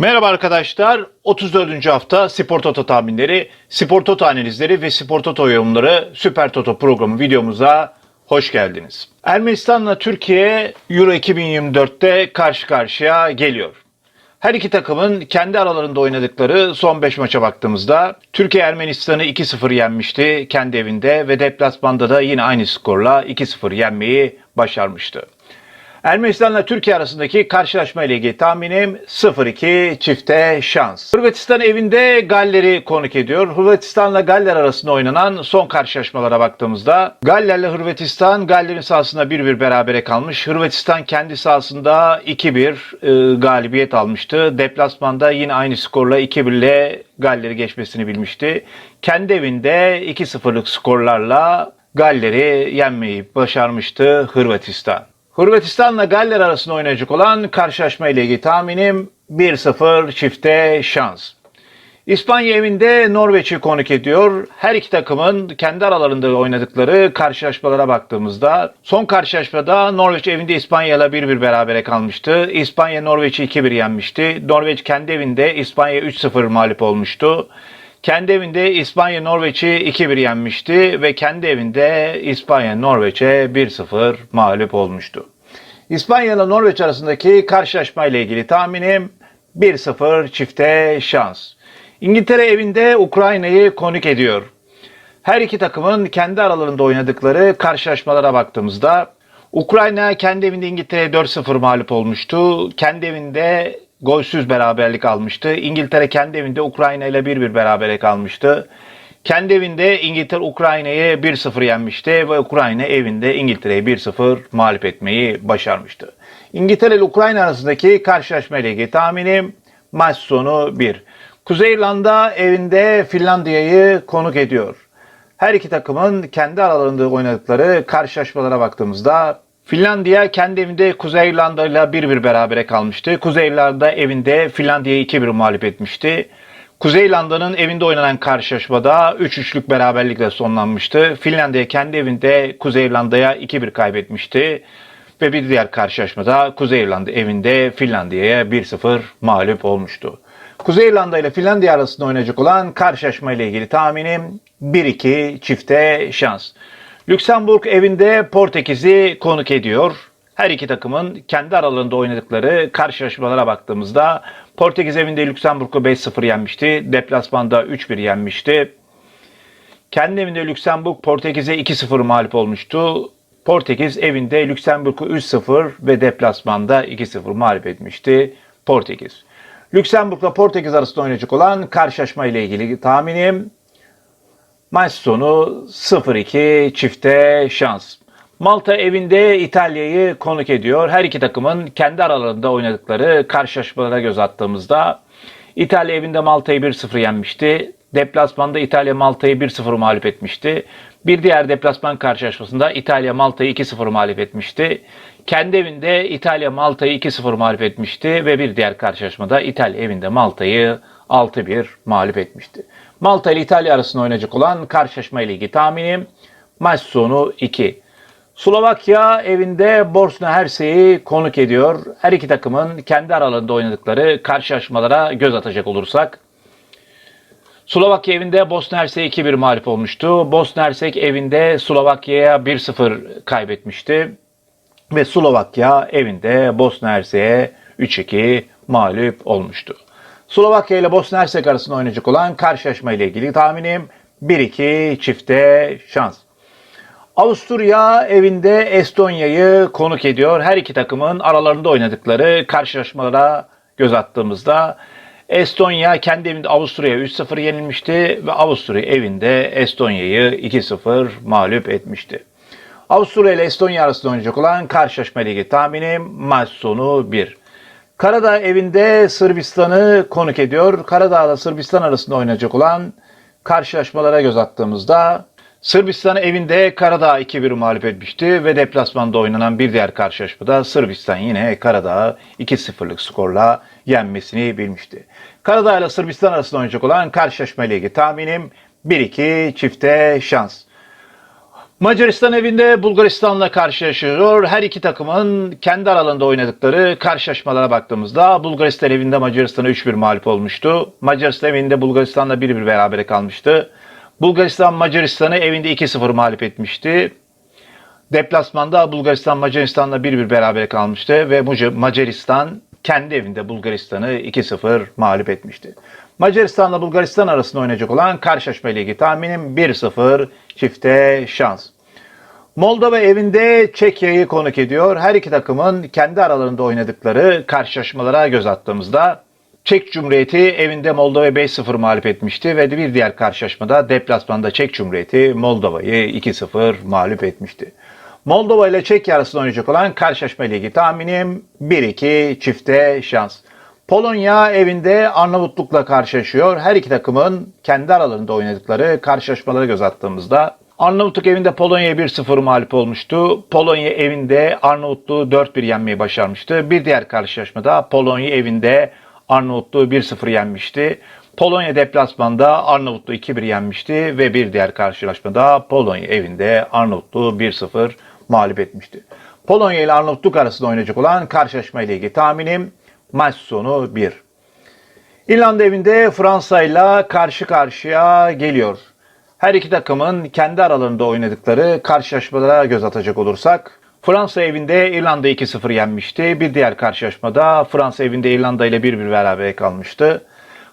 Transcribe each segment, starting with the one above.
Merhaba arkadaşlar. 34. hafta Spor Toto tahminleri, Spor Toto analizleri ve Spor Toto yorumları Süper Toto programı videomuza hoş geldiniz. Ermenistan'la Türkiye Euro 2024'te karşı karşıya geliyor. Her iki takımın kendi aralarında oynadıkları son 5 maça baktığımızda Türkiye Ermenistan'ı 2-0 yenmişti kendi evinde ve deplasmanda da yine aynı skorla 2-0 yenmeyi başarmıştı. Ermenistan'la Türkiye arasındaki karşılaşma ile ilgili tahminim 0-2 çifte şans. Hırvatistan evinde Galler'i konuk ediyor. Hırvatistan'la Galler arasında oynanan son karşılaşmalara baktığımızda Galler'le Hırvatistan Galler'in sahasında 1-1 berabere kalmış. Hırvatistan kendi sahasında 2-1 e, galibiyet almıştı. Deplasmanda yine aynı skorla 2-1 ile Galler'i geçmesini bilmişti. Kendi evinde 2-0'lık skorlarla Galler'i yenmeyi başarmıştı Hırvatistan. Hırvatistan'la Galler arasında oynayacak olan karşılaşma ile ilgili tahminim 1-0 çifte şans. İspanya evinde Norveç'i konuk ediyor. Her iki takımın kendi aralarında oynadıkları karşılaşmalara baktığımızda son karşılaşmada Norveç evinde İspanya ile 1-1 berabere kalmıştı. İspanya Norveç'i 2-1 yenmişti. Norveç kendi evinde İspanya 3-0 mağlup olmuştu. Kendi evinde İspanya Norveç'i 2-1 yenmişti ve kendi evinde İspanya Norveç'e 1-0 mağlup olmuştu. İspanya ile Norveç arasındaki karşılaşma ile ilgili tahminim 1-0 çifte şans. İngiltere evinde Ukrayna'yı konuk ediyor. Her iki takımın kendi aralarında oynadıkları karşılaşmalara baktığımızda Ukrayna kendi evinde İngiltere'ye 4-0 mağlup olmuştu. Kendi evinde golsüz beraberlik almıştı. İngiltere kendi evinde Ukrayna ile 1-1 berabere kalmıştı. Kendi evinde İngiltere Ukrayna'yı 1-0 yenmişti ve Ukrayna evinde İngiltere'yi 1-0 mağlup etmeyi başarmıştı. İngiltere ile Ukrayna arasındaki karşılaşma ile ilgili tahminim maç sonu 1. Kuzey İrlanda evinde Finlandiya'yı konuk ediyor. Her iki takımın kendi aralarında oynadıkları karşılaşmalara baktığımızda Finlandiya kendi evinde Kuzey İrlanda ile 1-1 berabere kalmıştı. Kuzey İrlanda evinde Finlandiya'yı 2-1 mağlup etmişti. Kuzey İrlanda'nın evinde oynanan karşılaşmada 3-3'lük beraberlikle sonlanmıştı. Finlandiya kendi evinde Kuzey İrlanda'ya 2-1 kaybetmişti. Ve bir diğer karşılaşmada Kuzey İrlanda evinde Finlandiya'ya 1-0 mağlup olmuştu. Kuzey İrlanda ile Finlandiya arasında oynayacak olan karşılaşma ile ilgili tahminim 1-2 çifte şans. Lüksemburg evinde Portekiz'i konuk ediyor. Her iki takımın kendi aralarında oynadıkları karşılaşmalara baktığımızda Portekiz evinde Lüksemburg'u 5-0 yenmişti. Deplasmanda 3-1 yenmişti. Kendi evinde Lüksemburg Portekiz'e 2-0 mağlup olmuştu. Portekiz evinde Lüksemburg'u 3-0 ve deplasmanda 2-0 mağlup etmişti Portekiz. Lüksemburg'la Portekiz arasında oynayacak olan karşılaşma ile ilgili tahminim maç sonu 0-2 çifte şans. Malta evinde İtalya'yı konuk ediyor. Her iki takımın kendi aralarında oynadıkları karşılaşmalara göz attığımızda İtalya evinde Malta'yı 1-0 yenmişti. Deplasmanda İtalya Malta'yı 1-0 mağlup etmişti. Bir diğer deplasman karşılaşmasında İtalya Malta'yı 2-0 mağlup etmişti. Kendi evinde İtalya Malta'yı 2-0 mağlup etmişti ve bir diğer karşılaşmada İtalya evinde Malta'yı 6-1 mağlup etmişti. Malta ile İtalya arasında oynayacak olan karşılaşma ile ilgili tahminim maç sonu 2. Slovakya evinde Bosna Hersek'i konuk ediyor. Her iki takımın kendi aralarında oynadıkları karşılaşmalara göz atacak olursak Slovakya evinde Bosna Hersek'e 2-1 mağlup olmuştu. Bosna Hersek evinde Slovakya'ya 1-0 kaybetmişti. Ve Slovakya evinde Bosna Hersek'e 3-2 mağlup olmuştu. Slovakya ile Bosna Hersek arasında oynayacak olan karşılaşma ile ilgili tahminim 1-2 çifte şans. Avusturya evinde Estonya'yı konuk ediyor. Her iki takımın aralarında oynadıkları karşılaşmalara göz attığımızda Estonya kendi evinde Avusturya'ya 3-0 yenilmişti ve Avusturya evinde Estonya'yı 2-0 mağlup etmişti. Avusturya ile Estonya arasında oynayacak olan karşılaşma ile ilgili tahminim maç sonu 1. Karadağ evinde Sırbistan'ı konuk ediyor. Karadağ ile Sırbistan arasında oynayacak olan karşılaşmalara göz attığımızda Sırbistan evinde Karadağ 2-1 mağlup etmişti ve deplasmanda oynanan bir diğer karşılaşmada Sırbistan yine Karadağ'ı 2-0'lık skorla yenmesini bilmişti. Karadağ ile Sırbistan arasında oynayacak olan karşılaşma ilgili tahminim 1-2 çifte şans. Macaristan evinde Bulgaristan'la karşılaşıyor. Her iki takımın kendi aralarında oynadıkları karşılaşmalara baktığımızda Bulgaristan evinde Macaristan'a 3-1 mağlup olmuştu. Macaristan evinde Bulgaristan'la 1-1 berabere kalmıştı. Bulgaristan Macaristan'ı evinde 2-0 mağlup etmişti. Deplasmanda Bulgaristan Macaristan'la 1-1 berabere kalmıştı ve Macaristan kendi evinde Bulgaristan'ı 2-0 mağlup etmişti. Macaristan'la Bulgaristan arasında oynayacak olan karşılaşma ile ilgili tahminim 1-0 çifte şans. Moldova evinde Çekya'yı konuk ediyor. Her iki takımın kendi aralarında oynadıkları karşılaşmalara göz attığımızda Çek Cumhuriyeti evinde Moldova'yı 5-0 mağlup etmişti ve bir diğer karşılaşmada deplasmanda Çek Cumhuriyeti Moldova'yı 2-0 mağlup etmişti. Moldova ile Çekya arasında oynayacak olan karşılaşma ile ilgili tahminim 1-2 çifte şans. Polonya evinde Arnavutluk'la karşılaşıyor. Her iki takımın kendi aralarında oynadıkları karşılaşmalara göz attığımızda Arnavutluk evinde Polonya'ya 1-0 mağlup olmuştu. Polonya evinde Arnavutluğu 4-1 yenmeyi başarmıştı. Bir diğer karşılaşmada Polonya evinde Arnavutluğu 1-0 yenmişti. Polonya deplasmanda Arnavutluğu 2-1 yenmişti ve bir diğer karşılaşmada Polonya evinde Arnavutluğu 1-0 mağlup etmişti. Polonya ile Arnavutluk arasında oynayacak olan karşılaşma ile ilgili tahminim maç sonu 1. İrlanda evinde Fransa ile karşı karşıya geliyor. Her iki takımın kendi aralarında oynadıkları karşılaşmalara göz atacak olursak Fransa evinde İrlanda 2-0 yenmişti. Bir diğer karşılaşmada Fransa evinde İrlanda ile 1-1 beraber kalmıştı.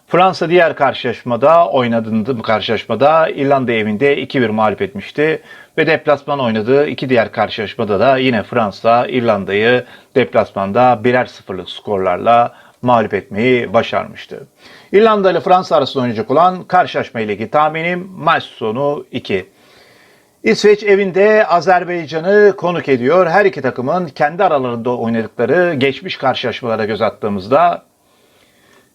Fransa diğer karşılaşmada oynadığında karşılaşmada İrlanda evinde 2-1 mağlup etmişti ve deplasman oynadığı iki diğer karşılaşmada da yine Fransa İrlanda'yı deplasmanda birer sıfırlık skorlarla mağlup etmeyi başarmıştı. İrlanda ile Fransa arasında oynayacak olan karşılaşma ile ilgili tahminim maç sonu 2. İsveç evinde Azerbaycan'ı konuk ediyor. Her iki takımın kendi aralarında oynadıkları geçmiş karşılaşmalara göz attığımızda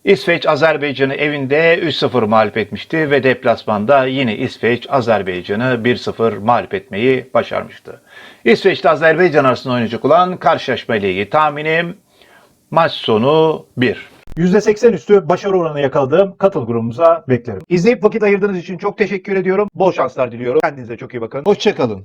İsveç Azerbaycan'ı evinde 3-0 mağlup etmişti ve deplasmanda yine İsveç Azerbaycan'ı 1-0 mağlup etmeyi başarmıştı. İsveç ile Azerbaycan arasında oynayacak olan karşılaşma ile ilgili tahminim maç sonu 1. %80 üstü başarı oranı yakaladığım katıl grubumuza beklerim. İzleyip vakit ayırdığınız için çok teşekkür ediyorum. Bol şanslar diliyorum. Kendinize çok iyi bakın. Hoşçakalın.